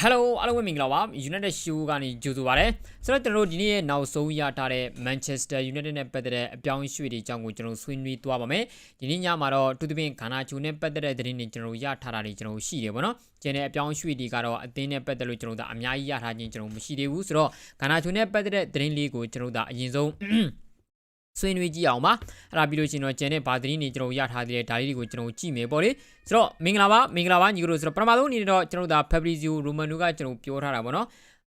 ဟယ်လိုအားလုံးပဲမင်္ဂလာပါ United Show ကနေကြိုဆိုပါရစေဆိုတော့ကျွန်တော်တို့ဒီနေ့ရဲ့နောက်ဆုံးရထားတဲ့ Manchester United နဲ့ပတ်သက်တဲ့အပြောင်းအရွှေ့တွေအကြောင်းကိုကျွန်တော်ဆွေးနွေးသွားပါမယ်ဒီနေ့ညမှာတော့တူတပင်ခါနာချူနဲ့ပတ်သက်တဲ့သတင်းတွေကျွန်တော်ရထားတာတွေကျွန်တော်ရှိတယ်ပေါ့နော်ကျန်တဲ့အပြောင်းအရွှေ့တွေကတော့အသင်းနဲ့ပတ်သက်လို့ကျွန်တော်တို့အများကြီးရထားခြင်းကျွန်တော်မရှိသေးဘူးဆိုတော့ခါနာချူနဲ့ပတ်သက်တဲ့သတင်းလေးကိုကျွန်တော်တို့အရင်ဆုံး ဆွေးနွေးကြည့်အောင်ပါအဲ့ဒါပြီးလို့ရှိရင်တော့ကျန်တဲ့ဘာသတင်းတွေကျွန်တော်ရထားသေးတယ်ဒါလေးတွေကိုကျွန်တော်ကြည့်မယ်ပေါ့လေဆိုတော့မင်္ဂလာပါမင်္ဂလာပါညီတို့ဆိုတော့ပထမဆုံးအနေနဲ့တော့ကျွန်တော်တို့ဒါ Fabrizio Romano ကကျွန်တော်ပြောထားတာပေါ့နော်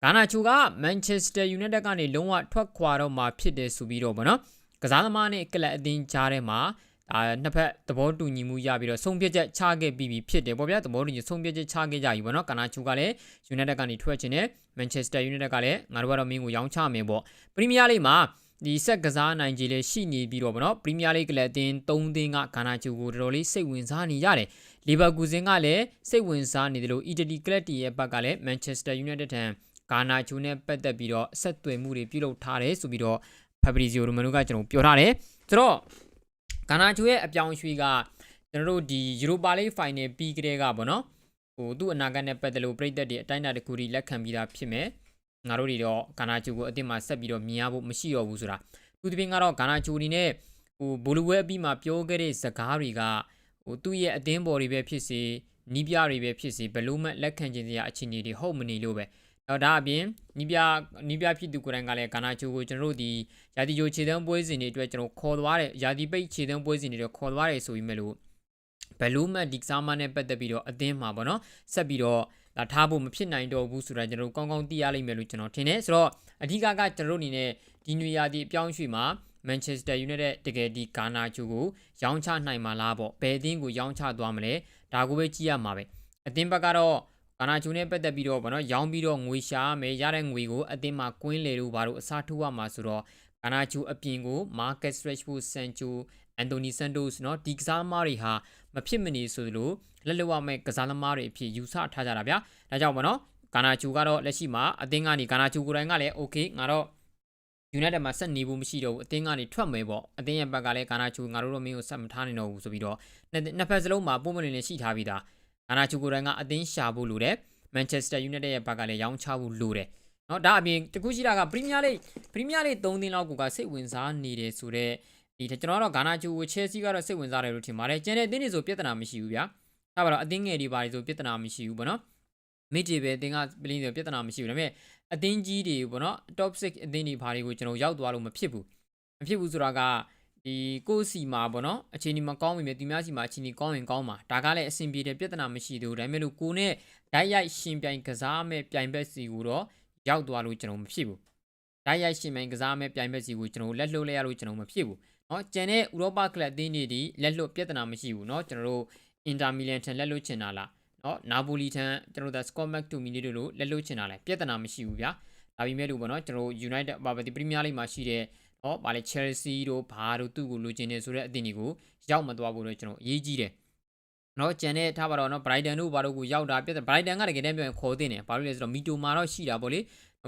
ဂါနာချူက Manchester United ကနေလုံးဝထွက်ခွာတော့မှာဖြစ်တယ်ဆိုပြီးတော့ပေါ့နော်ကစားသမားနဲ့ကလပ်အသင်းကြားထဲမှာဒါနှစ်ဖက်သဘောတူညီမှုရပြီးတော့ဆုံးဖြတ်ချက်ချခဲ့ပြီးပြီဖြစ်တယ်ပေါ့ဗျာသဘောတူညီဆုံးဖြတ်ချက်ချခဲ့ကြပြီပေါ့နော်ဂါနာချူကလည်း United ကနေထွက်ချင်တယ် Manchester United ကလည်းငါတို့ကတော့မင်းကိုရောင်းချမယ်ပေါ့ပရီးမီးယားလိမှာ ဒီဆက်ကစားနိုင်ကြီးလေးရှိနေပြီးတော့ဗောနော်ပရီးမီးယားလိကလပ်အသင်း၃သင်းကဂါနာချူကိုတော်တော်လေးစိတ်ဝင်စားနေရတယ်လီဗာပူးဇင်ကလည်းစိတ်ဝင်စားနေတယ်လို့အီတလီကလပ်တီရဲ့ဘက်ကလည်းမန်ချက်စတာယူနိုက်တက်ထံဂါနာချူနဲ့ပတ်သက်ပြီးတော့ဆက်သွယ်မှုတွေပြုလုပ်ထားတယ်ဆိုပြီးတော့ဖက်ဘရီဇီယိုရိုမန်နိုကကျွန်တော်ပြောထားတယ်ဆိုတော့ဂါနာချူရဲ့အပြောင်းအရွှေ့ကကျွန်တော်တို့ဒီယူရိုပါလိဖိုင်နယ်ပြီးကတည်းကပေါ့နော်ဟိုသူ့အနာဂတ်နဲ့ပတ်သက်လို့ပြည်သက်တွေအတိုင်းအတာတစ်ခုထိလက်ခံပြီးသားဖြစ်မယ် ငါတို့တွေတော့ဂါနာချူကိုအစ်စ်မှာဆက်ပြီးတော့မြင်ရဖို့မရှိတော့ဘူးဆိုတာသူတပင်းကတော့ဂါနာချူအနေနဲ့ဟိုဘိုလူဝဲအပြီးမှာပြောခဲ့တဲ့စကားတွေကဟိုသူ့ရဲ့အသင်းပေါ်တွေပဲဖြစ်စေနီးပြတွေပဲဖြစ်စေဘလို့မှလက်ခံခြင်းစရာအခြေအနေတွေဟုတ်မနေလို့ပဲတော့ဒါအပြင်နီးပြနီးပြဖြစ်သူကိုယ်တိုင်ကလည်းဂါနာချူကိုကျွန်တော်တို့ဒီယာတီဂျိုခြေတန်းပွဲစဉ်တွေအတွက်ကျွန်တော်ခေါ်သွားတယ်ယာတီပိတ်ခြေတန်းပွဲစဉ်တွေတော့ခေါ်သွားတယ်ဆိုပြီးမဲ့လို့ဘလို့မှဒီကစားမနဲ့ပတ်သက်ပြီးတော့အသင်းမှာပေါ့နော်ဆက်ပြီးတော့ လာထားဖို့မဖြစ်နိုင်တော့ဘူးဆိုတာကျွန်တော်တို့ကောင်းကောင်းသိရလိမ့်မယ်လို့ကျွန်တော်ထင်တယ်ဆိုတော့အဓိကကကျွန်တော်တို့အနေနဲ့ဒီနွေရာသီအပြောင်းအရွှေ့မှာ Manchester United တကယ်ဒီဂါနာချူကိုရောင်းချနိုင်မှာလားပေါ့ဘယ်အသင်းကိုရောင်းချသွားမလဲဒါကိုပဲကြည့်ရမှာပဲအသင်းဘက်ကတော့ဂါနာချူနဲ့ပတ်သက်ပြီးတော့ဗောနော်ရောင်းပြီးတော့ငွေရှာမယ်ရတဲ့ငွေကိုအသင်းမှာကွင်းလေလို့ဘာလို့အစားထိုးရမှာဆိုတော့ဂါနာချူအပြင်ကို Marcus Rashford Sancho Anthony Santos เนาะဒီကစားသမားတွေဟာ မဖြစ်မနေဆိုလို့လက်လွတ်ရမယ့်ကစားသမားတွေအဖြစ်ယူဆထားကြတာဗျာဒါကြောင့်ဗောနော်ဂါနာချူကတော့လက်ရှိမှာအသင်းကနေဂါနာချူကိုယ်တိုင်ကလည်း okay ငါတော့ United မှာဆက်နေဖို့မရှိတော့ဘူးအသင်းကနေထွက်မယ်ပေါ့အသင်းရဲ့ဘက်ကလည်းဂါနာချူငါတို့တော့မင်းကိုဆက်မထားနိုင်တော့ဘူးဆိုပြီးတော့နှစ်ဖက်စလုံးမှာပုံမလင်းလင်းရှိထားပြီးသားဂါနာချူကိုယ်တိုင်ကအသင်းရှာဖို့လိုတယ် Manchester United ရဲ့ဘက်ကလည်းရောင်းချဖို့လိုတယ်เนาะဒါအပြင်တခုရှိတာက Premier League Premier League 3သင်းလောက်ကိုကစိတ်ဝင်စားနေတယ်ဆိုတော့ ဒီကျွန်တော်ကတော့ဂါနာချူကို Chelsea ကတော့စိတ်ဝင်စားတယ်လို့ထင်ပါတယ်ကျန်တဲ့အသင်းတွေဆိုပြဿနာမရှိဘူးဗျာဒါပါတော့အသင်းငယ်တွေပါတွေဆိုပြဿနာမရှိဘူးပေါ့နော်မိတီပဲအသင်းကပလင်းဆိုပြဿနာမရှိဘူးဒါပေမဲ့အသင်းကြီးတွေပေါ့နော် top 6အသင်းတွေဘာတွေကိုကျွန်တော်ရောက်သွားလို့မဖြစ်ဘူးမဖြစ်ဘူးဆိုတာကဒီကိုစီမှာပေါ့နော်အခြေအနေမကောင်းပြီမြဲသူများစီမှာအခြေအနေကောင်းရင်ကောင်းပါဒါကလည်းအဆင်ပြေတယ်ပြဿနာမရှိသေးဘူးဒါပေမဲ့လို့ကိုနဲ့ဓာတ်ရိုက်ရှင်ပြိုင်ကစားမဲ့ပြိုင်ဘက်စီကိုတော့ရောက်သွားလို့ကျွန်တော်မဖြစ်ဘူးဓာတ်ရိုက်ရှင်ပြိုင်ကစားမဲ့ပြိုင်ဘက်စီကိုကျွန်တော်လက်လွတ်လဲရလို့ကျွန်တော်မဖြစ်ဘူး နော်ကျန်တဲ့ဥရောပကလပ်အသင်းတွေဒီလက်လွတ်ပြဿနာမရှိဘူးနော်ကျွန်တော်တို့အင်တာမီလန်ထံလက်လွတ်ချင်တာလားနော်နာပိုလီထံကျွန်တော်တို့စကော့မက်တူမီနီတို့လိုလက်လွတ်ချင်တာလဲပြဿနာမရှိဘူးဗျာဒါပေမဲ့လို့ပေါ့နော်ကျွန်တော်တို့ United ဘာပဲဒီ Premier League မှာရှိတဲ့နော်ဗာလေ Chelsea တို့ဘာတို့သူ့ကိုလိုချင်နေဆိုတဲ့အသင်းတွေကိုရောက်မသွားဘူးလို့ကျွန်တော်အရေးကြီးတယ်နော်ကျန်တဲ့ထားပါတော့နော် Brighton တို့ဘာတို့ကိုရောက်တာပြဿနာ Brighton ကတကယ်တမ်းပြောရင်ခေါ်တင်တယ်ဘာလို့လဲဆိုတော့ Mito မှာတော့ရှိတာပေါ့လေ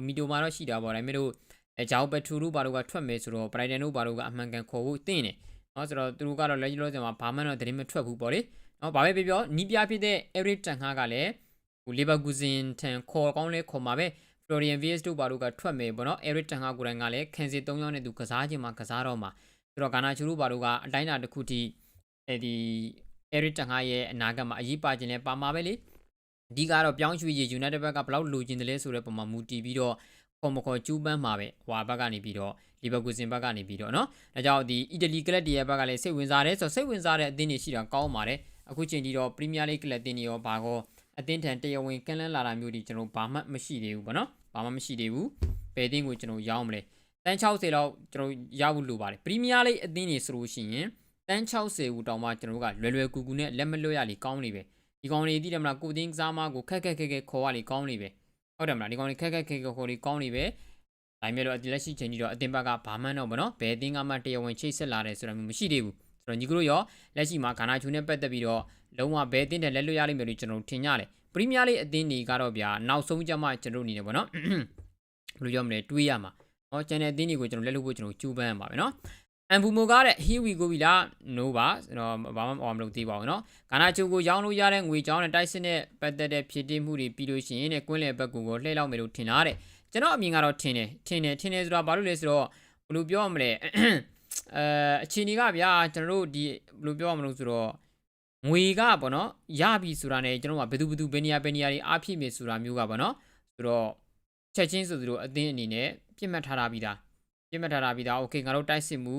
Mito မှာတော့ရှိတာပေါ့ဒါပေမဲ့လို့ အဲဂျောက်ပက်ထူတို့ဘာတို့ကထွက်မယ်ဆိုတော့ Brighton တို့ဘာတို့ကအမှန်ကန်ခေါ်ဖို့တင်တယ်နော်ဆိုတော့သူတို့ကတော့လက်ကျလို့ဆိုမှာဘာမှတော့သတင်းမထွက်ဘူးပေါ့လေနော်ဘာပဲပြောပြောနီးပြဖြစ်တဲ့ Eric Ten Hag ကလည်းဟို Leverkusen ထံခေါ်ကောင်းလဲခေါ်မှာပဲ Florian Wirtz တို့ဘာတို့ကထွက်မယ်ပေါ့နော် Eric Ten Hag ကိုယ်တိုင်ကလည်းခံစီ၃ယောက်နဲ့သူကစားခြင်းမှာကစားတော့မှာဆိုတော့ဂါနာချူတို့ဘာတို့ကအတိုင်းအတာတစ်ခုထိအဲဒီ Eric Ten Hag ရဲ့အနာဂတ်မှာအရေးပါခြင်းလဲပါမှာပဲလေအဓိကတော့ပြောင်းရွှေ့ရ United ဘက်ကဘယ်လောက်လိုချင်တယ်လဲဆိုတဲ့ပုံမှာမူတည်ပြီးတော့ ခေါ်မခေါ်ကျူးပန်းမှာပဲဟွာဘက်ကနေပြီးတော့လီဗာပူးစင်ဘက်ကနေပြီးတော့နော်ဒါကြောင့်ဒီအီတလီကလပ်တွေရဲ့ဘက်ကလည်းစိတ်ဝင်စားတယ်ဆိုစိတ်ဝင်စားတဲ့အသင်းတွေရှိတာကောင်းပါတယ်အခုချိန်ထိတော့ပရီးမီးယားလိဂ်ကလပ်တင်တွေရောဘာကောအသင်းထံတရားဝင်ကန့်လန့်လာတာမျိုးတွေကျွန်တော်ဘာမှမရှိသေးဘူးဗောနော်ဘာမှမရှိသေးဘူးဘယ်အသင်းကိုကျွန်တော်ရောင်းမလဲတန်း60လောက်ကျွန်တော်ရဖို့လိုပါတယ်ပရီးမီးယားလိဂ်အသင်းတွေဆိုလို့ရှိရင်တန်း60ဦးတောင်မှကျွန်တော်ကလွယ်လွယ်ကူကူနဲ့လက်မလွတ်ရလီကောင်းနေပဲဒီကောင်တွေသိတယ်မလားကိုတင်းကစားမကိုခက်ခက်ခက်ခက်ခေါ်ရလီကောင်းနေပဲ ဟုတ်တယ်မလားဒီကောင်တွေခက်ခက်ခက်ခက်ခေါ်လေကောင်းနေပဲဒါပေမဲ့တော့လက်ရှိချိန်ကြီးတော့အသင်းဘက်ကဘာမှန်းတော့ဗောနော်ဘယ်အသင်းကမှတရားဝင်ချိတ်ဆက်လာတယ်ဆိုတာမျိုးမရှိသေးဘူးဆိုတော့ညီကတို့ရောလက်ရှိမှာဂါနာချူနဲ့ပတ်သက်ပြီးတော့လုံးဝဘဲအသင်းတဲ့လက်လွတ်ရလိမ့်မယ်လို့ကျွန်တော်ထင်ကြတယ်ပရီးမီးယားလိအသင်းတွေကတော့ဗျာနောက်ဆုံးကြမှာကျွန်တော်အနေနဲ့ပေါ့နော်ဘယ်လိုပြောမလဲတွေးရမှာဟောကျန်တဲ့အသင်းတွေကိုကျွန်တော်လက်လွတ်ဖို့ကျွန်တော်ကြိုးပမ်းရမှာပဲနော် အန်ဘူမိုကတဲ့ here we go ပြီလား no ပါကျွန်တော်ဘာမှမလုပ်သေးပါဘူးเนาะဂါနာချိုကိုရောင်းလို့ရတဲ့ငွေကြောင်းနဲ့တိုက်စစ်နဲ့ပတ်သက်တဲ့ဖြစ်တည်မှုတွေပြီးလို့ရှိရင်တဲ့ကွင်းလယ်ဘက်ကူကိုလှည့်လောက်မယ်လို့ထင်တာတဲ့ကျွန်တော်အမြင်ကတော့ထင်တယ်ထင်တယ်ထင်တယ်ဆိုတာဘာလို့လဲဆိုတော့ဘယ်လိုပြောရမလဲအဲအခြေအနေကဗျာကျွန်တော်တို့ဒီဘယ်လိုပြောရမလို့ဆိုတော့ငွေကပေါ့နော်ရပြီဆိုတာနဲ့ကျွန်တော်ကဘယ်သူဘယ်သူဘယ်နေရာဘယ်နေရာတွေအားဖြစ်မယ်ဆိုတာမျိုးကပေါ့နော်ဆိုတော့ချက်ချင်းဆိုသူတို့အသင်းအနေနဲ့ပြစ်မှတ်ထားတာပြီးသား ပြစ်မှတ်ထားတာပြီးသားโอเคငါတို့တိုက်စစ်မှု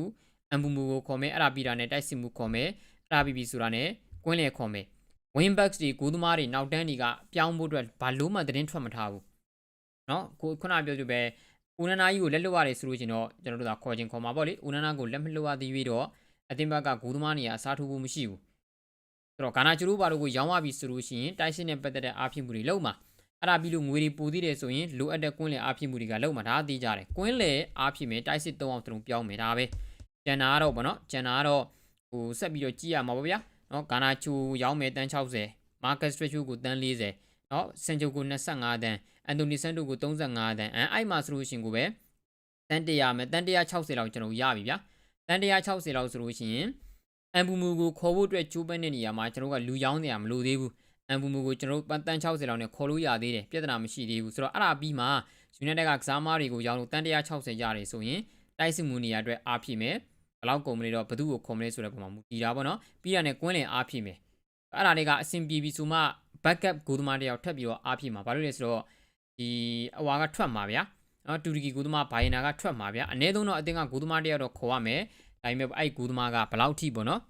အမ်ဘူမူကိုခေါ်မယ်အဲ့ဒါပြီးတာနဲ့တိုက်စစ်မှုခေါ်မယ်အဲ့ဒါပြီးပြီဆိုတာနဲ့ကွင်းလေခေါ်မယ် win backs တွေဂိုးသမားတွေနောက်တန်းတွေကပြောင်းဖို့အတွက်ဘာလို့မှသတင်းထွက်မထားဘူးเนาะကိုခုနပြောပြပဲဦးနနာကြီးကိုလက်လွတ်ရတယ်ဆိုလို့ချင်းတော့ကျွန်တော်တို့ကခေါ်ချင်းခေါ်မှာပေါ့လေဦးနနာကိုလက်မလွတ်ရသေးပြီးတော့အသင်းဘက်ကဂိုးသမားနေရာအစားထိုးဖို့မရှိဘူးဆိုတော့ဂါနာကျူတို့ဘာလို့ကိုရောင်းရပြီဆိုလို့ရှိရင်တိုက်စစ်နဲ့ပတ်သက်တဲ့အားဖြစ်မှုတွေလုံးမှာ အဲ့ဒါပြီးလို့ငွေတွေပိုသေးတယ်ဆိုရင်လိုအပ်တဲ့ကွင်းလေအားဖြစ်မှုတွေကလုံးမှာဒါအသေးကြတယ်ကွင်းလေအားဖြစ်မယ်တိုက်စစ်၃အောင်တုံပြောင်းမယ်ဒါပဲကျန်တာကတော့ဗောနော်ကျန်တာကတော့ဟိုဆက်ပြီးတော့ကြည့်ရမှာပေါ့ဗျာနော်ဂါနာချူရောင်းမယ်တန်း60မာကတ်စထရချူကိုတန်း40နော်စန်ဂျိုကို25တန်းအန်တိုနီဆန်တိုကို35တန်းအဲအဲ့မှာဆိုလို့ရှိရင်ကိုပဲတန်း100မယ်တန်း160လောက်ကျွန်တော်ရပြီဗျာတန်း160လောက်ဆိုလို့ရှိရင်အမ်ဘူမူကိုခေါ်ဖို့အတွက်ကျိုးပန်းတဲ့နေရာမှာကျွန်တော်ကလူရောင်းနေရမလို့သေးဘူး အမ်ဘူမူကိုကျွန်တော်တန်း60လောက်နဲ့ခေါ်လို့ရသေးတယ်ပြဿနာမရှိသေးဘူးဆိုတော့အဲ့ဒါပြီးမှယူနိုက်တက်ကကစားမားတွေကိုရောင်းလို့တန်း160ရတယ်ဆိုရင်တိုက်စစ်မှုနေရာအတွက်အားဖြစ်မယ်ဘလောက်ကုန်မလဲတော့ဘသူ့ကိုခေါ်မလဲဆိုတဲ့ပုံမှာမူတည်တာပေါ့နော်ပြီးရတဲ့ကွင်းလင်အားဖြစ်မယ်အဲ့ဒါတွေကအဆင်ပြေပြီဆိုမှ backup ဂိုးသမားတယောက်ထပ်ပြီးတော့အားဖြစ်မှာဘာလို့လဲဆိုတော့ဒီအဝါကထွက်မှာဗျာနော်တူရကီဂိုးသမားဘိုင်နာကထွက်မှာဗျာအနည်းဆုံးတော့အသင်းကဂိုးသမားတယောက်တော့ခေါ်ရမယ်ဒါပေမဲ့အဲ့ဂိုးသမားကဘလောက်ထိပေါ့နော်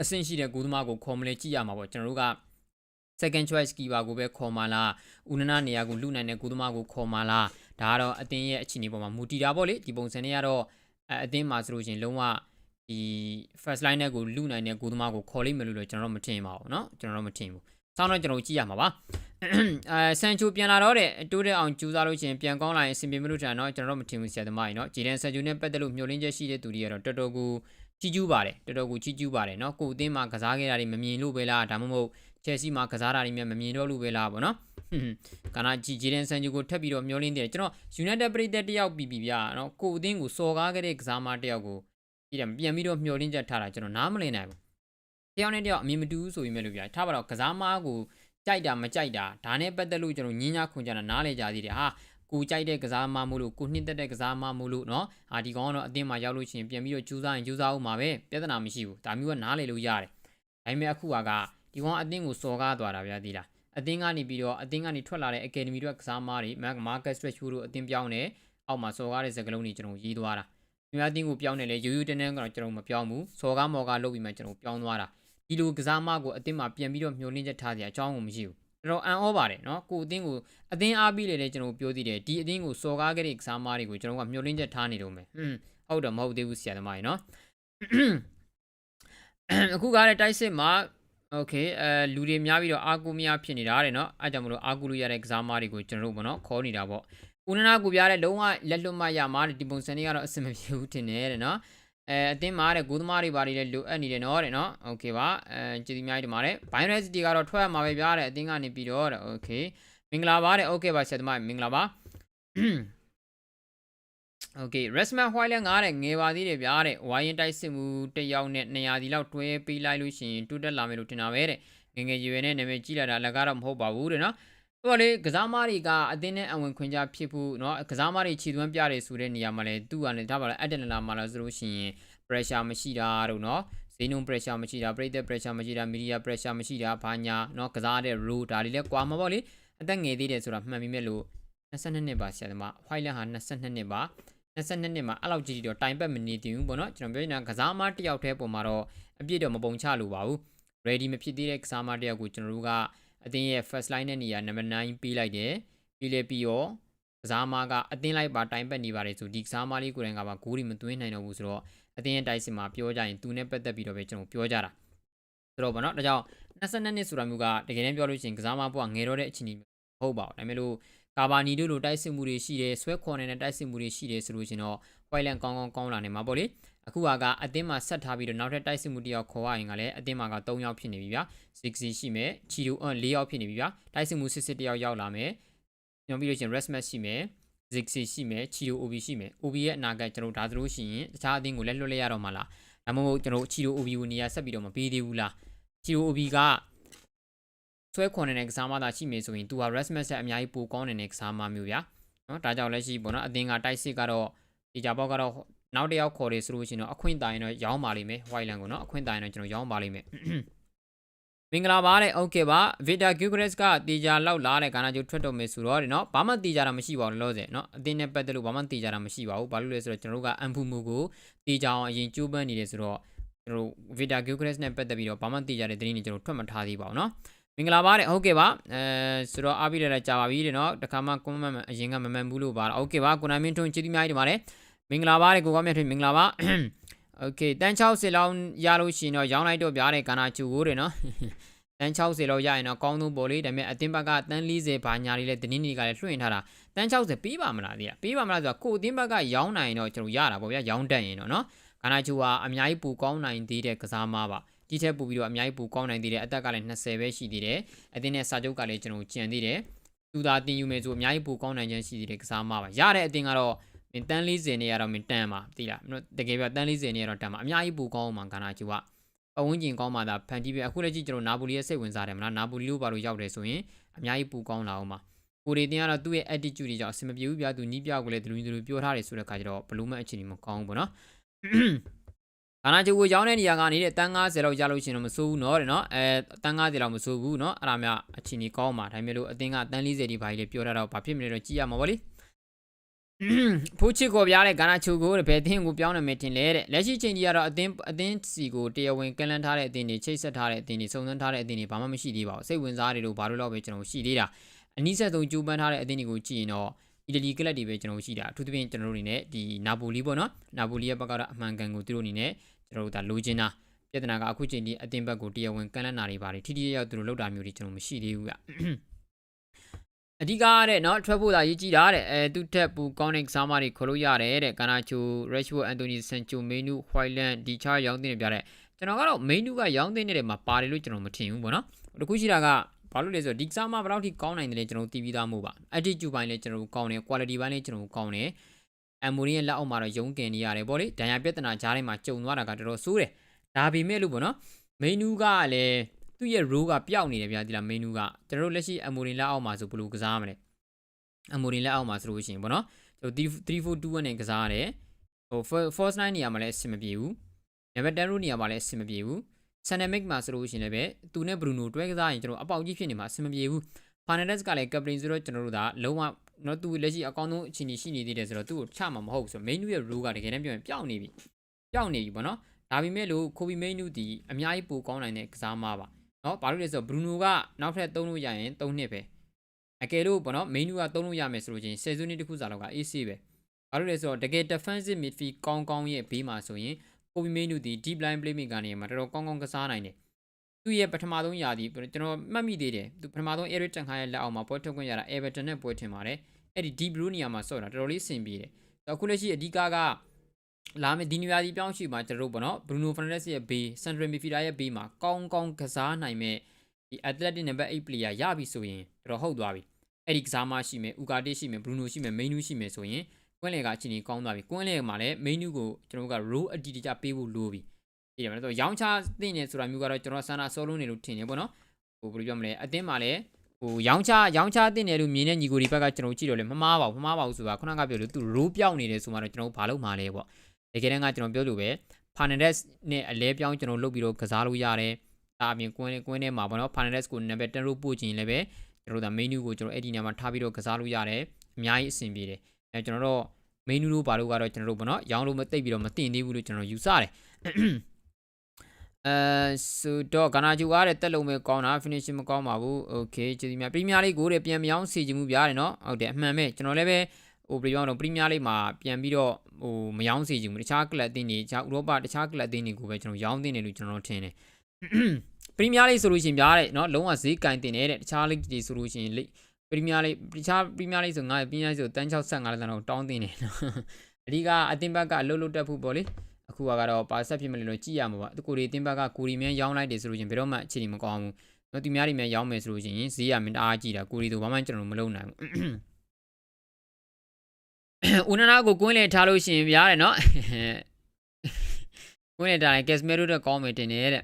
အဆင့်ရှိတဲ့ဂိုးသမားကိုခေါ်မလဲကြည့်ရမှာပေါ့ကျွန်တော်တို့က second choice keeper ကိုပဲခေါ်มาလားဦးနနာနေရာကိုလူနိုင်တဲ့ဂိုးသမားကိုခေါ်มาလားဒါကတော့အသင်းရဲ့အခြေအနေပေါ်မှာမူတည်တာပေါ့လေဒီပုံစံတွေကတော့အအသင်းမှာဆိုလို့ရှိရင်လုံးဝဒီ first line နဲ့ကိုလူနိုင်တဲ့ဂိုးသမားကိုခေါ်လိမ့်မယ်လို့လည်းကျွန်တော်တို့မထင်ပါဘူးเนาะကျွန်တော်တို့မထင်ဘူးစောင်းတော့ကျွန်တော်ကြည့်ရမှာပါအဲဆန်ချိုပြန်လာတော့တဲ့တိုးတဲ့အောင်ကြိုးစားလို့ရှိရင်ပြန်ကောင်းလာရင်အဆင်ပြေမလို့ထင်တော့ကျွန်တော်တို့မထင်ဘူးဆရာသမားကြီးเนาะဂျီဒန်ဆန်ချိုနဲ့ပတ်သက်လို့မျှော်လင့်ချက်ရှိတဲ့သူတွေကတော့တော်တော်ကိုကြီးကျူးပါတယ်တော်တော်ကိုကြီးကျူးပါတယ်เนาะကိုအသင်းမှာကစားခဲ့တာတွေမမြင်လို့ပဲလားဒါမှမဟုတ် ချယ်ဆီမှာကစားတာတွေမြတ်မမြင်တော့လို့ပဲလားဗောနော်ကနာဂျီဂျီဒန်ဆန်ဂျီကိုထပ်ပြီးတော့မျောလင်းတယ်ကျွန်တော်ယူနိုက်တက်ပရိသတ်တယောက်ပြီးပြီဗျာနော်ကိုအသင်းကိုစော်ကားခဲ့တဲ့ကစားမတယောက်ကိုပြန်ပြန်ပြီးတော့မျောလင်းချက်ထားတာကျွန်တော်နားမလည်နိုင်ဘူးတယောက်နဲ့တယောက်အမြင်မတူဘူးဆိုပေမဲ့လို့ဗျာထားပါတော့ကစားမားကိုကြိုက်တာမကြိုက်တာဒါနဲ့ပတ်သက်လို့ကျွန်တော်ညင်းညာခွန်ကြတာနားလည်ကြသေးတယ်ဟာကိုကြိုက်တဲ့ကစားမားမို့လို့ကိုနှစ်သက်တဲ့ကစားမားမို့လို့နော်ဟာဒီကောင်ကတော့အသင်းမှာရောက်လို့ရှိရင်ပြန်ပြီးတော့ကြိုးစားရင်ကြိုးစားအောင်ပါပဲပြဿနာမရှိဘူးဒါမျိုးကနားလည်လို့ရတယ်ဒါပေမဲ့အခုက ဒီကောင်အတင်းကိုစော်ကားသွားတာဗျာဒီလားအတင်းကနေပြီးတော့အတင်းကနေထွက်လာတဲ့ Academy တွေကစားမားတွေ Market Stretch တို့အတင်းပြောင်းတယ်အောက်မှာစော်ကားတဲ့စကလုံးတွေကျွန်တော်ရေးသွားတာမြားတင်းကိုပြောင်းတယ်လေရိုးရိုးတန်းတန်းကတော့ကျွန်တော်မပြောင်းဘူးစော်ကားမော်ကားလုပ်ပြီးမှကျွန်တော်ပြောင်းသွားတာဒီလိုကစားမကိုအတင်းမှာပြန်ပြီးတော့မျောလင်းချက်ထားစရာအကြောင်းကိုမရှိဘူးတော်တော်အံ့ဩပါတယ်နော်ကိုအတင်းကိုအတင်းအားပြီးလေလေကျွန်တော်ပြောသေးတယ်ဒီအတင်းကိုစော်ကားခဲ့တဲ့ကစားမတွေကိုကျွန်တော်ကမျောလင်းချက်ထားနေတော့မယ်ဟွန်းဟုတ်တော့မဟုတ်သေးဘူးဆရာသမားကြီးနော်အခုကားတဲ့တိုက်စစ်မှာ โอเคအဲလူတွေများပြီးတော့အာကူမရဖြစ်နေတာတဲ့เนาะအဲကြောင့်မလို့အာကူလို့ရတဲ့ကစားမားတွေကိုကျွန်တော်တို့ပေါ့နော်ခေါ်နေတာပေါ့ဦးနနာကူပြတဲ့လုံးဝလက်လွတ်မှရမှာဒီပုံစံတွေကတော့အဆင်မပြေဘူးထင်တယ်တဲ့เนาะအဲအတင်းမာတဲ့ဂိုးသမားတွေဘာတွေလဲလိုအပ်နေတယ်เนาะတဲ့เนาะโอเคပါအဲကြည်ဒီအများကြီးတင်ပါတယ် binary ကတော့ထွက်ရမှာပဲပြားတဲ့အတင်းကနေပြီးတော့တဲ့โอเคမင်္ဂလာပါတဲ့โอเคပါဆက်သမားမင်္ဂလာပါ โอเค Resman White လည်းငားတယ်ငယ်ပါသေးတယ်ဗျာတဲ့ဝိုင်းတိုက်စစ်မှုတစ်ယောက်နဲ့200ဒီလောက်တွဲပေးလိုက်လို့ရှိရင်တိုးတက်လာမယ်လို့ထင်တာပဲတဲ့ငငယ်ရွယ်နဲ့နာမည်ကြီးလာတာလည်းကတော့မဟုတ်ပါဘူးတဲ့နော်ဟိုလေကစားမားတွေကအတင်းနဲ့အဝင်ခွင့်ကြဖြစ်ဖို့เนาะကစားမားတွေခြေသွမ်းပြတယ်ဆိုတဲ့နေရာမှာလည်းသူ့ကလည်းဒါပါလဲအတက်လာမှာလားဆိုလို့ရှိရင် pressure မရှိတာတို့เนาะဈေးနှုန်း pressure မရှိတာပရိသတ် pressure မရှိတာ media pressure မရှိတာဘာညာเนาะကစားတဲ့ rule ဒါတွေလည်းကွာမှာပေါ့လေအသက်ငယ်သေးတယ်ဆိုတာမှန်ပြီမဲ့လို့22နှစ်ပါဆရာသမား white လက်ဟာ22နှစ်ပါ 22နှစ်မှာအဲ့လောက်ကြီးတော့တိုင်ပတ်မနေတင်ဘူးပေါ့နော်ကျွန်တော်ပြောနေတာကစားမတစ်ယောက်တည်းပုံမှာတော့အပြည့်တော့မပုံချလို့ပါဘူး ready မဖြစ်သေးတဲ့ကစားမတစ်ယောက်ကိုကျွန်တော်တို့ကအတင်းရဲ့ first line နဲ့နေရာ number 9ပေးလိုက်တယ်ပြီးလေပြီးရောကစားမကအတင်းလိုက်ပါတိုင်ပတ်နေပါတယ်ဆိုဒီကစားမလေးကိုယ်တိုင်ကပါဂိုးတွေမသွင်းနိုင်တော့ဘူးဆိုတော့အတင်းရဲ့တိုက်စစ်မှာပြောကြရင်သူနဲ့ပတ်သက်ပြီးတော့ပဲကျွန်တော်ပြောကြတာဆိုတော့ဗောနော်ဒါကြောင့်22နှစ်ဆိုတာမျိုးကတကယ်တမ်းပြောလို့ရှိရင်ကစားမဘုကငယ်တော့တဲ့အခြေအနေမျိုးမဟုတ်ပါဘူးဒါပေမဲ့လို့ ကာဘာနီတို့လိုတိုက်စစ်မှုတွေရှိတယ်ဆွဲခေါ်နေတဲ့တိုက်စစ်မှုတွေရှိတယ်ဆိုလို့ရှင်တော့ white land ကောင်းကောင်းကောင်းလာနေမှာပေါ့လေအခုကအသင်းမှာဆက်ထားပြီးတော့နောက်ထပ်တိုက်စစ်မှုတယောက်ခေါ်ရရင်ကလည်းအသင်းမှာက3ယောက်ဖြစ်နေပြီဗျာ60ရှိမယ်ချီတို4ယောက်ဖြစ်နေပြီဗျာတိုက်စစ်မှုစစ်စစ်တယောက်ရောက်လာမယ်ညောပြီးလို့ရှင် rest match ရှိမယ် Zixi ရှိမယ်ချီယို OB ရှိမယ် OB ရဲ့အနာဂတ်ကျွန်တော်ဒါသလိုရှိရင်တခြားအသင်းကိုလက်လွတ်လိုက်ရတော့မှာလားဒါမှမဟုတ်ကျွန်တော်ချီယို OB ကိုနေရာဆက်ပြီးတော့မပေးသေးဘူးလားချီယို OB က ဆွဲခွန်နေတဲ့ကစားမသာရှိမယ်ဆိုရင်သူဟာ rest match အများကြီးပိုကောင်းနေတဲ့ကစားမမျိုးဗျာနော်ဒါကြောင့်လက်ရှိပေါ့နော်အသင်းကတိုက်စစ်ကတော့ဒီကြပေါက်ကတော့နောက်တစ်ယောက်ခေါ်တယ်ဆိုလို့ရှိရင်တော့အခွင့်တိုင်တော့ရောင်းပါလိမ့်မယ် white land ကိုနော်အခွင့်တိုင်တော့ကျွန်တော်ရောင်းပါလိမ့်မယ်မင်္ဂလာပါတဲ့ okay ပါ Vita Gugres ကတေချာလောက်လာတဲ့ကာနာကျိုထွက်တော့မယ်ဆိုတော့တဲ့နော်ဘာမှတေချာတာမရှိပါဘူးလို့ဆိုနော်အတင်းနဲ့ပတ်သက်လို့ဘာမှတေချာတာမရှိပါဘူးဘာလို့လဲဆိုတော့ကျွန်တော်တို့ကအန်ဖူမူကိုတေချာအောင်အရင်ကြိုးပမ်းနေတယ်ဆိုတော့ကျွန်တော်တို့ Vita Gugres နဲ့ပတ်သက်ပြီးတော့ဘာမှတေချာတဲ့သတင်းတွေကျွန်တော်ထွက်မထားသေးပါဘူးနော် မင်္ဂလာပါတဲ့ဟုတ်ကဲ့ပါအဲဆိုတော့အားပြီးလည်းကြာပါပြီတဲ့နော်တခါမှကွန်မန့်အရင်ကမမှန်ဘူးလို့ပါဟုတ်ကဲ့ပါကိုနာမင်းထွန်းချစ်တိများကြီးတင်ပါတယ်မင်္ဂလာပါတဲ့ကိုကောင်းမြတ်ထွန်းမင်္ဂလာပါโอเคတန်း60လောက်ရလို့ရှိရင်တော့ရောင်းလိုက်တော့ပြားတဲ့ကာနာချူကိုတဲ့နော်တန်း60လောက်ရရင်တော့ကောင်းဆုံးပေါ်လေးဒါပေမဲ့အတင်းဘက်ကတန်း40ဘာညာလေးလဲတင်းတွေကလည်းလွှင့်ထားတာတန်း60ပေးပါမလားဒီကပေးပါမလားဆိုတော့ကိုအတင်းဘက်ကရောင်းနိုင်တော့ကျွန်တော်ရတာပေါ့ဗျာရောင်းတတ်ရင်တော့နော်ကာနာချူကအများကြီးပူကောင်းနိုင်သေးတဲ့ကစားမပါ ဒီထက်ပိုပြီးတော့အများကြီးပိုကောင်းနိုင်သေးတယ်အသက်ကလည်း20ပဲရှိသေးတယ်အသင်းနဲ့စာချုပ်ကလည်းကျွန်တော်ကြံသေးတယ်သူသာတင်ယူမယ်ဆိုအများကြီးပိုကောင်းနိုင်ခြင်းရှိသေးတယ်ကစားမပါရတဲ့အသင်းကတော့မင်းတန်း40နဲ့ရတော့မင်းတန်းပါသိလားတကယ်ပြတန်း40နဲ့ရတော့တန်းပါအများကြီးပိုကောင်းအောင်မှာဂါနာကျူကပဝန်းကျင်ကောင်းမှသာဖန်တီးပြအခုလက်ရှိကျွန်တော်နာပိုလီရဲ့စိတ်ဝင်စားတယ်မလားနာပိုလီလို့ပါလို့ရောက်တယ်ဆိုရင်အများကြီးပိုကောင်းလာအောင်ပါကိုရီတင်ကတော့သူ့ရဲ့ attitude တွေကြောင့်အဆင်မပြေဘူးပြသူနီးပြောက်ကိုလည်းဒလူးဒလူးပြောထားတယ်ဆိုတဲ့ခါကျတော့ဘလို့မှအခြေအနေမကောင်းဘူးပေါ့နော် ကာနာကျူကိုရောင်းတဲ့နေရာကနေတဲ့တန်း90လောက်ရလို့ရှိရင်တော့မစိုးဘူးเนาะတဲ့เนาะအဲတန်း90လောက်မစိုးဘူးเนาะအဲ့ဒါများအချင်းကြီးကောင်းပါဒါပေမဲ့လို့အတင်းကတန်း40ဒီဘာကြီးလေးပြောထားတော့ဘာဖြစ်မလဲတော့ကြည့်ရမှာပေါ့လေဖိုးချစ်ကိုပြားတဲ့ကာနာချူကိုတဲ့ဘယ်တင်းကိုပြောင်းနေမယ်တင်လဲတဲ့လက်ရှိချိန်ကြီးကတော့အတင်းအတင်းစီကိုတရားဝင်ကလန်ထားတဲ့အတင်းတွေချိတ်ဆက်ထားတဲ့အတင်းတွေစုံစမ်းထားတဲ့အတင်းတွေဘာမှမရှိသေးပါဘူးစိတ်ဝင်စားတွေလို့ဘာလို့တော့ပဲကျွန်တော်ရှိသေးတာအနည်းဆက်ဆုံးကြိုးပမ်းထားတဲ့အတင်းတွေကိုကြည့်ရင်တော့အီတလီကလပ်တွေပဲကျွန်တော်ရှိတာအထူးသဖြင့်ကျွန်တော်တို့အနေနဲ့ဒီနာပိုလီပေါ့နော်နာပိုလီရဲ့ဘက်ကတော့အမှန်ကန်ကိုသူတို့အနေနဲ့ ကျွန်တော်တို့ဒါလိုချင်တာပြဿနာကအခုချိန်ဒီအတင်းဘက်ကိုတရားဝင်ကန်လန့်နာတွေပါတယ်ထိထိရောက်သူတို့လောက်တာမျိုးတွေကျွန်တော်မရှိသေးဘူးဗျအဓိကတဲ့เนาะထွက်ဖို့သာရေးကြည့်တာတဲ့အဲသူ့ထက်ပူကောင်းတဲ့စားမတွေခေါ်လို့ရတယ်တဲ့ကာနာချိုရက်ရှ်ဝတ်အန်တိုနီဆန်ချိုမေနူဟွိုင်လန်ဒီချာရောင်းတင်ပြတဲ့ကျွန်တော်ကတော့မေနူကရောင်းတင်နေတဲ့မှာပါတယ်လို့ကျွန်တော်မထင်ဘူးပေါ့နော်တခုရှိတာကဘာလို့လဲဆိုတော့ဒီစားမဘယ်လောက်ထိကောင်းနိုင်တယ်လဲကျွန်တော်တီးပြီးသားမို့ပါ attitude ဘိုင်းလည်းကျွန်တော်ကောင်းတယ် quality ဘိုင်းလည်းကျွန်တော်ကောင်းတယ် အမိုရီရဲ့လက်အောက်မှာတော့ရုံးကင်နေရတယ်ပေါ့လေဒဏ်ရာပြဿနာကြားထဲမှာကြုံသွားတာကတော်တော်ဆိုးတယ်ဒါပေမဲ့လို့ပေါ့နော်မေနူးကလည်းသူ့ရဲ့ role ကပျောက်နေတယ်ဗျာဒီလားမေနူးကကျွန်တော်တို့လက်ရှိအမိုရီလက်အောက်မှာဆိုဘယ်လိုကစားမလဲအမိုရီလက်အောက်မှာဆိုလို့ရှိရင်ပေါ့နော်ကျွန်တော်3421နဲ့ကစားရတယ်ဟို first line နေရာမှာလည်းအဆင်မပြေဘူး number 10 row နေရာမှာလည်းအဆင်မပြေဘူး Dynamic မှာဆိုလို့ရှိရင်လည်းပဲသူနဲ့ Bruno တွဲကစားရင်ကျွန်တော်အပေါက်ကြီးဖြစ်နေမှာအဆင်မပြေဘူး Fernandes ကလည်း captain ဆိုတော့ကျွန်တော်တို့ကလုံးဝ နော်သူလက်ရှိအကောင်းဆုံးအခြေအနေရှိနေသေးတယ်ဆိုတော့သူ့ကိုချမှာမဟုတ်ဘူးဆိုတော့ main ရဲ့ role ကတကယ်တမ်းပြောရင်ပျောက်နေပြီပျောက်နေပြီပေါ့နော်ဒါပေမဲ့လို့ Kobe main ဒီအများကြီးပိုကောင်းနိုင်တဲ့ကစားမပါနော်ဘာလို့လဲဆိုတော့ Bruno ကနောက်ထပ်သုံးလို့ရရင်3နှစ်ပဲအကယ်လို့ပေါ့နော် main ကသုံးလို့ရမယ်ဆိုလို့ချင်းဆယ်စုနှစ်တစ်ခုစာလောက်က AC ပဲဘာလို့လဲဆိုတော့တကယ် defensive midfield ကောင်းကောင်းရဲ့ဘေးမှာဆိုရင် Kobe main ဒီ deep line playmaker နေမှာတော်တော်ကောင်းကောင်းကစားနိုင်တယ် သူ့ရဲ့ပထမဆုံးယာတီကျွန်တော်မှတ်မိသေးတယ်သူပထမဆုံး Eric Ten Hag ရဲ့လက်အောက်မှာပွဲထုတ်ခွင့်ရတာ Everton နဲ့ပွဲထင်ပါတယ်အဲ့ဒီ deep blue နေရာမှာဆော့တာတော်တော်လေးအဆင်ပြေတယ်အခုလက်ရှိအဓိကကလာမယ့်ဒီနေရာဒီပြောင်းရှိမှာကျွန်တော်တို့ပေါ့နော် Bruno Fernandes ရဲ့ဘေး central midfielder ရဲ့ဘေးမှာကောင်းကောင်းကစားနိုင်မဲ့ဒီ athletic number 8 player ရပြီဆိုရင်တော်ဟုတ်သွားပြီအဲ့ဒီကစားမရှိမယ်ဥကာတေးရှိမယ် Bruno ရှိမယ် Mainu ရှိမယ်ဆိုရင်ကွင်းလေကအချိန်ကြီးကောင်းသွားပြီကွင်းလေမှာလည်း Mainu ကိုကျွန်တော်တို့က row အတီးတကျပေးဖို့လိုပြီ ဒီမှာတော့ရောင်းချသိနေဆိုတာမျိုးကတော့ကျွန်တော်ဆန္ဒဆောလုံးနေလို့ထင်နေပေါ့နော်ဟိုဘယ်လိုပြောမလဲအတင်းမှာလည်းဟိုရောင်းချရောင်းချတင်တယ်လို့မြင်တဲ့ညီကိုဒီဘက်ကကျွန်တော်ကြည့်တော့လေမမားပါဘူးမမားပါဘူးဆိုတာခုနကပြောလို့သူရိုးပြောင်းနေတယ်ဆိုမှတော့ကျွန်တော်ဘာလုပ်မှာလဲပေါ့တကယ်တမ်းကကျွန်တော်ပြောလို့ပဲ Fernandes နဲ့အလဲပြောင်းကျွန်တော်လုပ်ပြီးတော့ကစားလို့ရတယ်ဒါအပြင်ကွင်းကွင်းထဲမှာပေါ့နော် Fernandes ကိုနံပါတ်10လို့ပို့ချင်လည်းပဲကျွန်တော်တို့ဒါ menu ကိုကျွန်တော်အဲ့ဒီနေရာမှာထားပြီးတော့ကစားလို့ရတယ်အများကြီးအဆင်ပြေတယ်အဲကျွန်တော်တို့ menu လို့ပါလို့ကတော့ကျွန်တော်တို့ပေါ့နော်ရောင်းလို့မသိပ်ပြီးတော့မတင်သေးဘူးလို့ကျွန်တော်ယူဆတယ် အဲဆိုတော့ကနာဂျူအားတဲ့တက်လုံးပဲကောင်းတာ finishing မကောင်းပါဘူး okay ကျေးဇူးများပရီးမီးယားလိကိုတဲ့ပြန်မြောင်းစီချင်မှုပြရတယ်နော်ဟုတ်တယ်အမှန်ပဲကျွန်တော်လည်းပဲဟိုပြောင်းတော့ပရီးမီးယားလိမှာပြန်ပြီးတော့ဟိုမယောင်းစီချင်ဘူးတခြားကလပ်အသင်းတွေတခြားဥရောပတခြားကလပ်အသင်းတွေကိုပဲကျွန်တော်ရောင်းတင်တယ်လို့ကျွန်တော်ထင်တယ်ပရီးမီးယားလိဆိုလို့ရှိရင်ပြားတဲ့နော်လုံးဝဈေးကင်တင်နေတဲ့တခြားလိတွေဆိုလို့ရှိရင်လိပရီးမီးယားလိတခြားပရီးမီးယားလိဆိုငါပရီးမီးယားလိဆိုတန်း65လတန်းတော့တောင်းတင်တယ်နော်အဓိကအသင်းဘက်ကအလုပ်လုပ်တတ်ဖို့ပေါ့လေ အခုကတော့ပါဆက်ဖြစ်မလို့လို့ကြည့်ရမှာပါသူကိုရီတင်းဘက်ကကိုရီမြန်ရောင်းလိုက်တယ်ဆိုလို့ချင်းဘယ်တော့မှအခြေအနေမကောင်းဘူးတော့သူများတွေမြန်ရောင်းမယ်ဆိုလို့ချင်းဈေးရမင်းတအားကြည့်တာကိုရီတို့ဘာမှကျွန်တော်မလုပ်နိုင်ဘူး ဦးနနာကိုကွင်းလေထားလို့ရှိရင်ဗျာတဲ့နော်ကွင်းလေထားရင်ကက်စမဲရိုတော့ကောင်းမယ်တင်တယ်တဲ့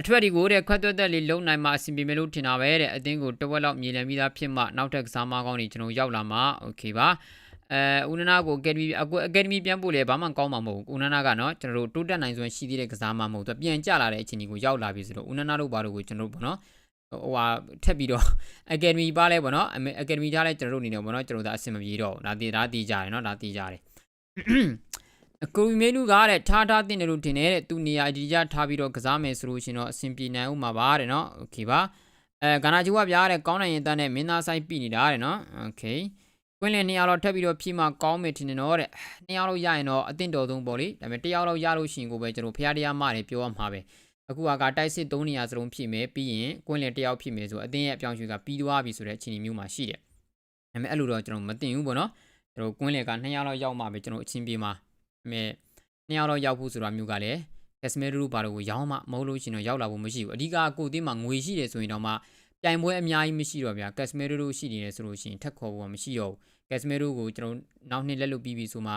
အထွက်ဒီကိုတဲ့ခွက်သွက်သက်လေးလုံနိုင်မှအဆင်ပြေမယ်လို့ထင်တာပဲတဲ့အသင်းကိုတဝက်လောက်မြေလည်ပြီးသားဖြစ်မှနောက်ထပ်ကစားမကောင်းနေကျွန်တော်ရောက်လာမှโอเคပါ အဲဦးနနာကိုအကယ်ဒမီအကယ်ဒမီပြန်ပို့လေဘာမှကောင်းမှာမဟုတ်ဘူးဦးနနာကနော်ကျွန်တော်တို့တိုးတက်နိုင်စွမ်းရှိသေးတဲ့ကစားမမဟုတ်သူပြန်ကြလာတဲ့အချိန်ကြီးကိုရောက်လာပြီဆိုတော့ဦးနနာတို့ဘာလို့ကိုကျွန်တော်တို့ပေါ့နော်ဟိုဟာထက်ပြီးတော့ academy ပါလဲပေါ့နော် academy ထားလဲကျွန်တော်တို့အနေနဲ့ပေါ့နော်ကျွန်တော်တို့အဆင်မပြေတော့ဘူးဒါတည်ဒါတည်ကြတယ်နော်ဒါတည်ကြတယ်အကူမင်းလူကတဲ့ထားထားတင်တယ်လို့ထင်တယ်တဲ့သူနေရာအကြီးကြထားပြီးတော့ကစားမယ်ဆိုလို့ရှင်တော့အဆင်ပြေနိုင်ဦးမှာပါတဲ့နော်โอเคပါအဲကနာချူကပြားတဲ့ကောင်းနိုင်ရင်တန်းနဲ့မင်းသားဆိုင်ပြီနေတာတဲ့နော်โอเค ကွင်းလင်နှစ်ယောက်လောက်ထပ်ပြီးတော့ဖြီးမှကောင်းမယ်ထင်တယ်နော်တဲ့နှစ်ယောက်လောက်ရရင်တော့အသင့်တော်ဆုံးပေါ့လေဒါပေမဲ့တစ်ယောက်လောက်ရလို့ရှိရင်ကိုပဲကျွန်တော်ဖျားတရားမတယ်ပြောရမှာပဲအခုကတိုက်စစ်3နေရာစလုံးဖြစ်မယ်ပြီးရင်ကွင်းလင်တစ်ယောက်ဖြစ်မယ်ဆိုအသင်းရဲ့အပြောင်းအရွှေ့ကပြီးသွားပြီဆိုတဲ့အခြေအနေမျိုးမှာရှိတယ်ဒါပေမဲ့အဲ့လိုတော့ကျွန်တော်မသိဘူးပေါ့နော်ကျွန်တော်ကွင်းလင်က2ယောက်လောက်ရောက်မှပဲကျွန်တော်အချင်းပြေမှာဒါပေမဲ့2ယောက်လောက်ရောက်ဖို့ဆိုတာမျိုးကလည်းကက်စမဲရူဘာလို့ကိုရောင်းမှမဟုတ်လို့ရှင်တော့ရောက်လာဖို့မရှိဘူးအဓိကကိုအသင်းမှာငွေရှိတယ်ဆိုရင်တော့မှပြိုင်ပွဲအများကြီးမရှိတော့ဗျာကက်စမဲရူရှိနေတယ်ဆိုလို့ရှိရင်ထက်ခေါ်ဖို့မရှိတော့ဘူး ကက်စမဲရူကိုကျွန်တော်နောက်နှစ်လက်လွတ်ပြီးပြီဆိုမှ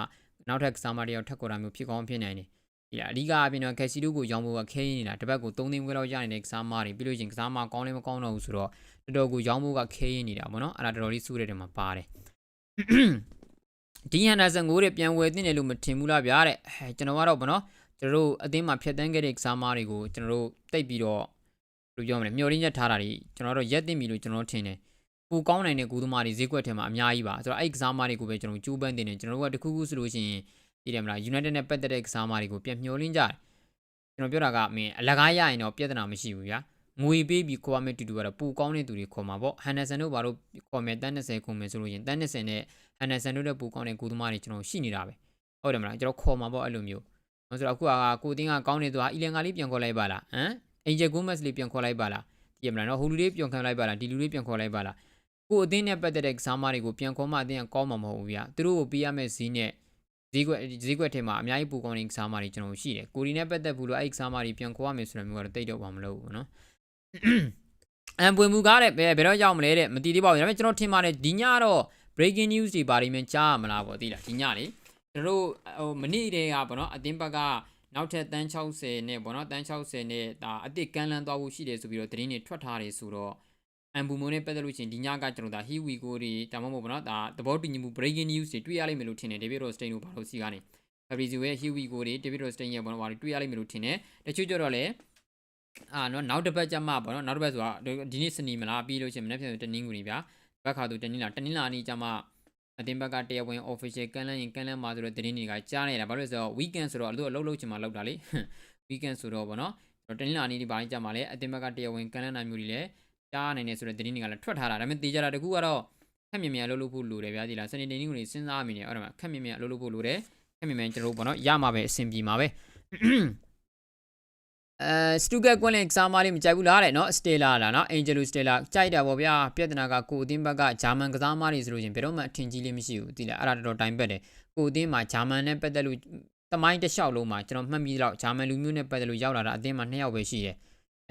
နောက်ထပ်ကစားမတယောက်ထက်ခေါ်တာမျိုးဖြစ်ကောင်းဖြစ်နိုင်တယ်ဒီအဓိကအပြင်တော့ကက်စီဒိုကိုရောင်းဖို့ကခဲရင်းနေတာတစ်ပတ်ကို3သိန်းခွဲလောက်ရနေတဲ့ကစားမတွေပြီးလို့ရှိရင်ကစားမကောင်းလည်းမကောင်းတော့ဘူးဆိုတော့တော်တော်ကိုရောင်းဖို့ကခဲရင်းနေတာပေါ့နော်အဲ့ဒါတော်တော်လေးစိုးတဲ့တယ်မှာပါတယ်ဒီဟန်ဒါဆန်ကိုတဲ့ပြန်ဝယ်တင်တယ်လို့မထင်ဘူးလားဗျာတဲ့အဲကျွန်တော်ကတော့ဗောနော်ကျွန်တော်တို့အသင်းမှာဖြတ်တန်းခဲ့တဲ့ကစားမတွေကိုကျွန်တော်တို့တိတ်ပြီးတော့ဘယ်လိုပြောမလဲမျော်လင့်ချက်ထားတာတွေကျွန်တော်တို့ရက်တင်ပြီလို့ကျွန်တော်ထင်တယ် ပူကောင်းနိုင်တဲ့ကူသမားတွေဈေးကွက်ထဲမှာအများကြီးပါဆိုတော့အဲ့ကစားမတွေကိုပဲကျွန်တော်ကျိုးပန်းတင်တယ်ကျွန်တော်တို့ကတခုခုဆိုလို့ရှိရင်သိတယ်မလား United နဲ့ပတ်သက်တဲ့ကစားမတွေကိုပြန်မျောလင်းကြတယ်ကျွန်တော်ပြောတာကအမင်းအလကားရရင်တော့ပြဿနာမရှိဘူးဗျာငွေပေးပြီးခေါ်မယ်တူတူကတော့ပူကောင်းတဲ့သူတွေခေါ်မှာပေါ့ဟန်နဆန်တို့ဘာလို့ခေါ်မယ်တန်း20ခုမယ်ဆိုလို့ရင်တန်း20နဲ့ဟန်နဆန်တို့တဲ့ပူကောင်းတဲ့ကိုသမားတွေကျွန်တော်ရှိနေတာပဲဟုတ်တယ်မလားကျွန်တော်ခေါ်မှာပေါ့အဲ့လိုမျိုးဆိုတော့အခုကကိုတင်းကကောင်းနေသူကအီလန်ကလေးပြန်ခေါ်လိုက်ပါလားဟမ်အင်ဂျယ်ဂိုမက်စ်လေးပြန်ခေါ်လိုက်ပါလားကြည့်မလားနော်ဟိုလူလေးပြန်ခေါ်လိုက်ပါလားဒီလူလေးပြန်ခေါ်လိုက်ပါလား ကိုအသင်းနဲ့ပတ်သက်တဲ့ကစားမတွေကိုပြန်ခေါ်မှအသင်းကကောင်းမှာမဟုတ်ဘူးဗျာသူတို့ကိုပေးရမယ့်ဈေးနဲ့ဈေးကွက်ဈေးကွက်ထဲမှာအများကြီးပူကောင်းတဲ့ကစားမတွေကျွန်တော်ရှိတယ်ကိုရီနဲ့ပတ်သက်ဘူးလို့အဲ့ကစားမတွေပြန်ခေါ်ရမယ်ဆိုတဲ့မျိုးကတော့တိတ်တော့ပါမလို့ဘူးနော်အမ်ပွင့်မူကားတဲ့ဘယ်ဘယ်တော့ရောက်မလဲတဲ့မသိသေးပါဘူးဒါပေမဲ့ကျွန်တော်ထင်ပါတယ်ဒီညတော့ breaking news တွေပါလိမ့်မယ်ကြားရမလားပေါ့သိလားဒီညလေကျွန်တော်တို့ဟိုမနေ့တည်းကပေါ့နော်အတင်းဘက်ကနောက်ထပ်တန်း60နဲ့ပေါ့နော်တန်း60နဲ့ဒါအစ်စ်ကန်လန်းသွားဖို့ရှိတယ်ဆိုပြီးတော့သတင်းတွေထွက်ထားတယ်ဆိုတော့ အမ်ဘူမိုနဲ့ပတ်သက်လို့ချင်းဒီညကကျွန်တော်ဒါဟီဝီကိုတွေဒါမှမဟုတ်ပေါ့နော်ဒါသဘောတူညီမှု breaking news တွေတွေ့ရလိမ့်မယ်လို့ထင်တယ်ဒေးဗစ်ရော့စတိန်တို့ဘာလို့စီကနေဖက်ဘရီဇီယိုရဲ့ဟီဝီကိုတွေဒေးဗစ်ရော့စတိန်ရဲ့ပေါ့နော်ဘာတွေတွေ့ရလိမ့်မယ်လို့ထင်တယ်တချို့ကျတော့လည်းအာနော်နောက်တစ်ပတ်ကျမှပေါ့နော်နောက်တစ်ပတ်ဆိုတာဒီနေ့စနေမလားပြီးလို့ချင်းမနေ့ပြန်တနင်္ဂနွေဗျာဘက်ခါသူတနင်္လာတနင်္လာနေ့ကျမှအတင်းဘက်ကတရားဝင် official ကန်လန်းရင်ကန်လန်းမှာဆိုတော့တတင်းတွေကကြားနေတာဘာလို့လဲဆိုတော့ weekend ဆိုတော့သူကလှုပ်လှုပ်ချင်မှလှုပ်တာလေ weekend ဆိုတော့ဗောနော်တနင်္လာနေ့ဒီပိုင်းကြမှာလဲအတင်းဘက်ကတရားဝင်ကန်လန်းနိုင်မျိုးတွေလည်း ကြားနိုင်နေဆိုတဲ့တတင်းတွေကလည်းထွက်ထားတာဒါပေမဲ့တေးကြတာတကူကတော့ခက်မြင်မြင်လှုပ်လှုပ်ဖို့လိုတယ်ဗျာဒီလားစနေနေ့ကိုနေစဉ်းစားမိနေအဲ့ဒါမှခက်မြင်မြင်လှုပ်လှုပ်ဖို့လိုတယ်ခက်မြင်မြင်ကျွန်တော်တို့ဗောနော်ရမှာပဲအဆင်ပြေမှာပဲအဲစတူကက်ကွန်လင်ကစားမလေးမကြိုက်ဘူးလားတဲ့နော်စတေလာလားနော်အင်ဂျယ်လူစတေလာကြိုက်တာပေါ့ဗျာပြဿနာကကိုအသင်းဘက်ကဂျာမန်ကစားမလေးဆိုလို့ချင်းဘယ်တော့မှအထင်ကြီးလေးမရှိဘူးသိလားအဲ့ဒါတော်တော်တိုင်ပက်တယ်ကိုအသင်းမှာဂျာမန်နဲ့ပတ်သက်လို့တမိုင်းတစ်လျှောက်လုံးမှာကျွန်တော်မှတ်မိတော့ဂျာမန်လူမျိုးနဲ့ပတ်သက်လို့ရောက်လာတာအသင်းမှာ2ယောက်ပဲရှိတယ်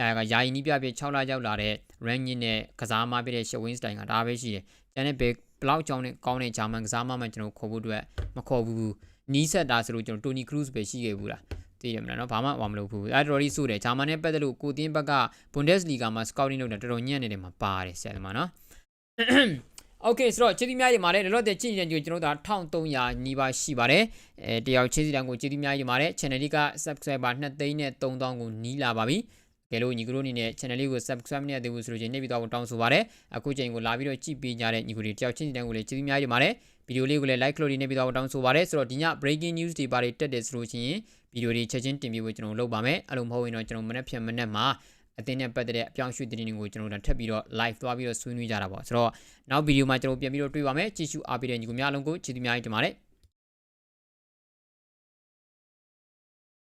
အဲကယာယီနီးပြပြ6လရောက်လာတဲ့ Rangin နဲ့ကစားမပြတဲ့ Shawin Stein ကဒါပဲရှိတယ်ကျန်တဲ့ဘယ်ဘလောက်ကြောင်းနဲ့ကောင်းတဲ့ဂျာမန်ကစားမမှကျွန်တော်ခေါ်ဖို့အတွက်မခေါ်ဘူးနီးဆက်တာဆိုလို့ကျွန်တော်တိုနီခရူးစ်ပဲရှိခဲ့ဘူးလားသိရမလားเนาะဘာမှမလုပ်ဘူးအဲတော်တော်လေးစိုးတယ်ဂျာမန်နဲ့ပတ်သက်လို့ကိုတင်းဘက်က Bundesliga မှာ scouting လုပ်တာတော်တော်ညံ့နေတယ်မှာပါတယ်ဆရာသမားเนาะโอเคဆိုတော့ချစ်သီးများတွေမှာလည်းလောလောဆယ်ကြည့်နေကြကျွန်တော်တို့1300နီးပါးရှိပါတယ်အဲတယောက်ချစ်သီးတန်းကိုချစ်သီးများတွေမှာလည်း channel လေးက subscriber 2သိန်းနဲ့3000ကိုနီးလာပါပြီ ကဲလို့ညီကတို့အနေနဲ့ channel လေးကို subscribe မလုပ်သေးဘူးဆိုလို့ချင်းနှိပ်ပြီးတော့တောင်းဆိုပါရစေအခုချိန်ကိုလာပြီးတော့ကြည့်ပေးကြတဲ့ညီကတို့တယောက်ချင်းတန်းကိုလည်းချစ်သီးများတွေမှာလည်းဗီဒီယိုလေးကိုလည်း like လို့နေပြီးတော့တောင်းဆိုပါရစေဆိုတော့ဒီည breaking news တွေပါတယ်တက်တယ်ဆိုလို့ချင်းဗီဒီယိုတွေချက်ချင်းတင်ပြဖို့ကျွန်တော်လုပ်ပါမယ်အဲ့လိုမဟုတ်ရင်တော့ကျွန်တော်မနေ့ဖြန်မနေ့မှာအသင်းနဲ့ပတ်သက်တဲ့အပြောင်းရွှေ့သတင်းတွေကိုကျွန်တော်တို့ထပ်ပြီးတော့ live သွားပြီးတော့ဆွေးနွေးကြတာပေါ့ဆိုတော့နောက်ဗီဒီယိုမှာကျွန်တော်ပြန်ပြီးတော့တွေ့ပါမယ်ကြည့်ရှုအားပေးတဲ့ညီကိုများလုံးကိုချစ်သူများကြီးတင်ပါတယ်